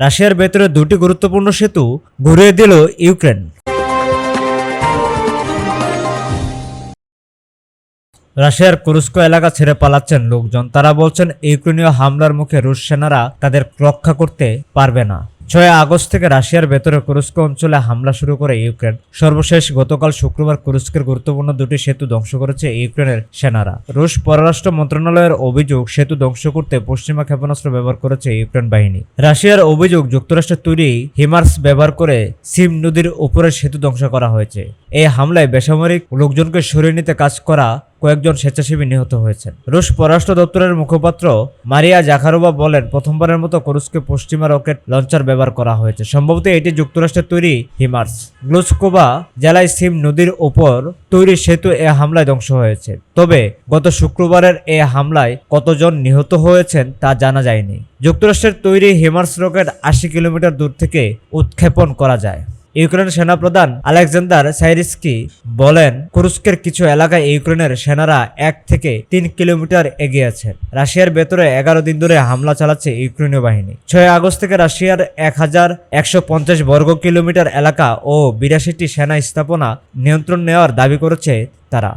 রাশিয়ার ভেতরে দুটি গুরুত্বপূর্ণ সেতু ঘুরিয়ে দিল ইউক্রেন। রাশিয়ার কুরস্কো এলাকা ছেড়ে পালাচ্ছেন লোকজন। তারা বলছেন, ইউক্রেনীয় হামলার মুখে রুশ সেনারা তাদের রক্ষা করতে পারবে না। ছয় আগস্ট থেকে রাশিয়ার ভেতরে কুরস্কো অঞ্চলে হামলা শুরু করে ইউক্রেন। সর্বশেষ গতকাল শুক্রবার কুরস্কের গুরুত্বপূর্ণ দুটি সেতু ধ্বংস করেছে ইউক্রেনের সেনারা। রুশ পররাষ্ট্র মন্ত্রণালয়ের অভিযোগ, সেতু ধ্বংস করতে পশ্চিমা ক্ষেপণাস্ত্র ব্যবহার করেছে ইউক্রেন বাহিনী। রাশিয়ার অভিযোগ যুক্তরাষ্ট্রের তৈরি হিমার্স ব্যবহার করে সিম নদীর উপরে সেতু ধ্বংস করা হয়েছে। এই হামলায় বেসামরিক লোকজনকে সরিয়ে নিতে কাজ করা কয়েকজন স্বেচ্ছাসেবী নিহত হয়েছেন। রুশ পররাষ্ট্র দপ্তরের মুখপাত্র মারিয়া জাখারোভা বলেন, প্রথমবারের মতো কুরুস্কে পশ্চিমা রকেট লঞ্চার ব্যবহার করা হয়েছে। সম্ভবত এটি যুক্তরাষ্ট্রের তৈরি হিমার্স। গ্লুসকোবা জেলায় সিম নদীর ওপর তৈরি সেতু এ হামলায় ধ্বংস হয়েছে। তবে গত শুক্রবারের এ হামলায় কতজন নিহত হয়েছেন তা জানা যায়নি। যুক্তরাষ্ট্রের তৈরি হিমার্স রকেট আশি কিলোমিটার দূর থেকে উৎক্ষেপণ করা যায়। ইউক্রেন সেনাপ্রধান আলেকজান্ডার সাইরিসকি বলেন, কুরুস্কের কিছু এলাকায় ইউক্রেনের সেনারা এক থেকে তিন কিলোমিটার এগিয়ে আছে। রাশিয়ার ভেতরে এগারো দিন ধরে হামলা চালাচ্ছে ইউক্রেনীয় বাহিনী। ছয় আগস্ট থেকে রাশিয়ার এক হাজার একশো পঞ্চাশ বর্গ কিলোমিটার এলাকা ও বিরাশিটি সেনা স্থাপনা নিয়ন্ত্রণ নেওয়ার দাবি করেছে তারা।